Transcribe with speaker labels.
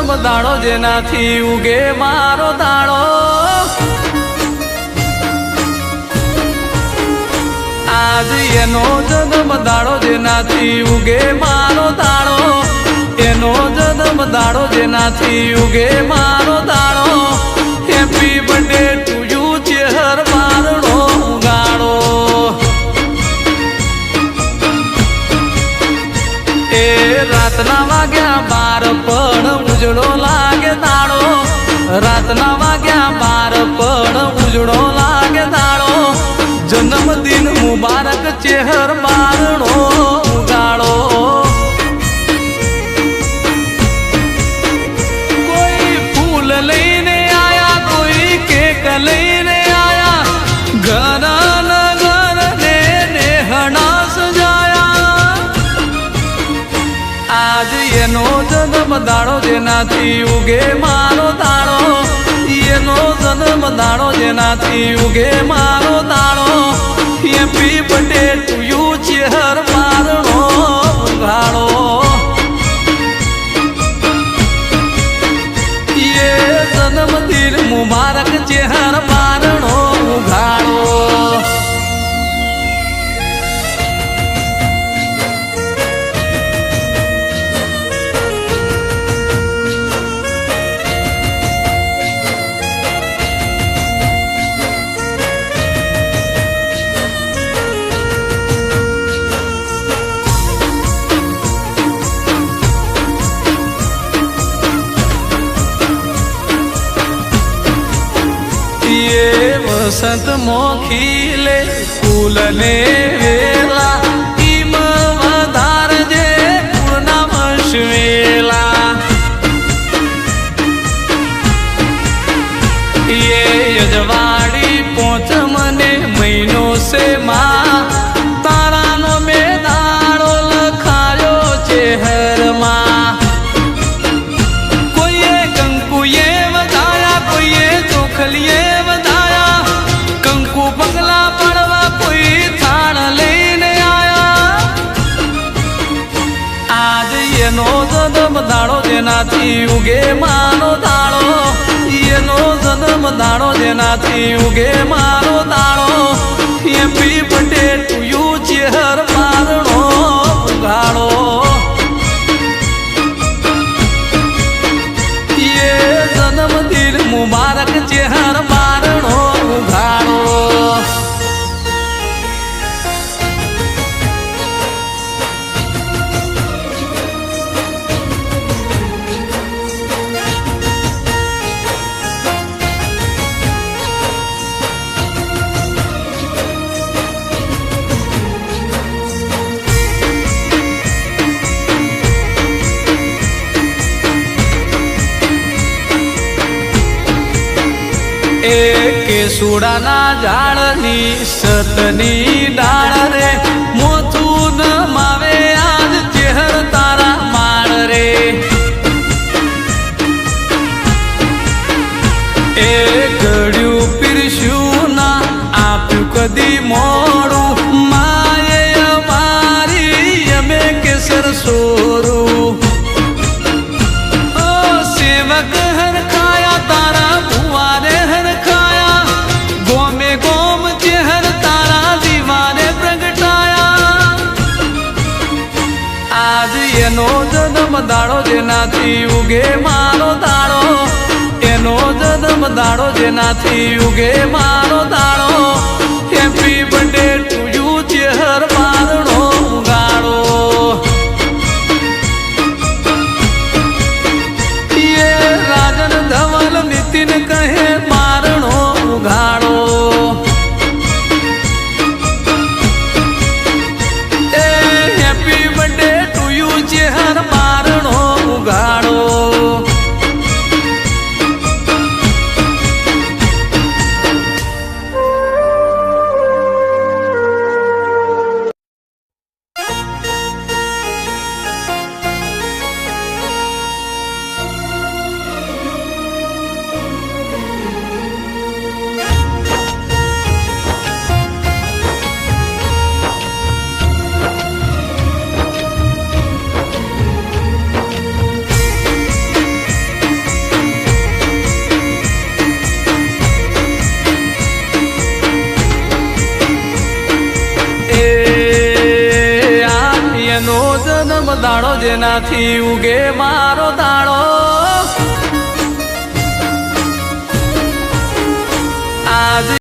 Speaker 1: જન્મ દાણો જેનાથી ઉગે મારો દાણો. આજ એનો જન્મ દાડો જેનાથી ઉગે મારો દાડો એનો જન્મ દાડો જેનાથી ઉગે મારો દાડો ઉજળો લાગે દાડો રાતના વાગ્યા બાર પણ ઉજળો લાગે દાડો જન્મદિન મુબારક ચેહર બારણો ઉગાડો. કોઈ ફૂલ લઈને આયા, કોઈ કેક લઈને આયા. ઘર આજ એનો જન્મ દાડો જેનાથી ઉગે મારો તાળો? એનો જન્મ દાણો જેનાથી ઉગે મારો દાડો એમપી પટેલ ચેહર મારણો ગાડો એ જન્મદિન મુબારક ચેહર મારણો એ વસંત મોખીલે ફૂલને વેલા જેનાથી ઉગે મારો દાડો એનો જન્મ દાડો જેનાથી ઉગે મારો દાડો બર્થડે ટુ યુ ચેહર મારણો ઉગાડો એ જન્મદિન મુબારક ચેહર એ કેસુડાના ઝાડની સતની ડાળ રે. મોથું માવે આજ ચહેર તારા માળ રે. એ ઘડ્યું પીરસ્યું ના આપ્યું કદી મોડું જેનાથી ઉગે મારો દાડો એનો જન્મ દાડો જેનાથી ઉગે મારો દાડો. હેપી જેનાથી ઉગે મારો દાડો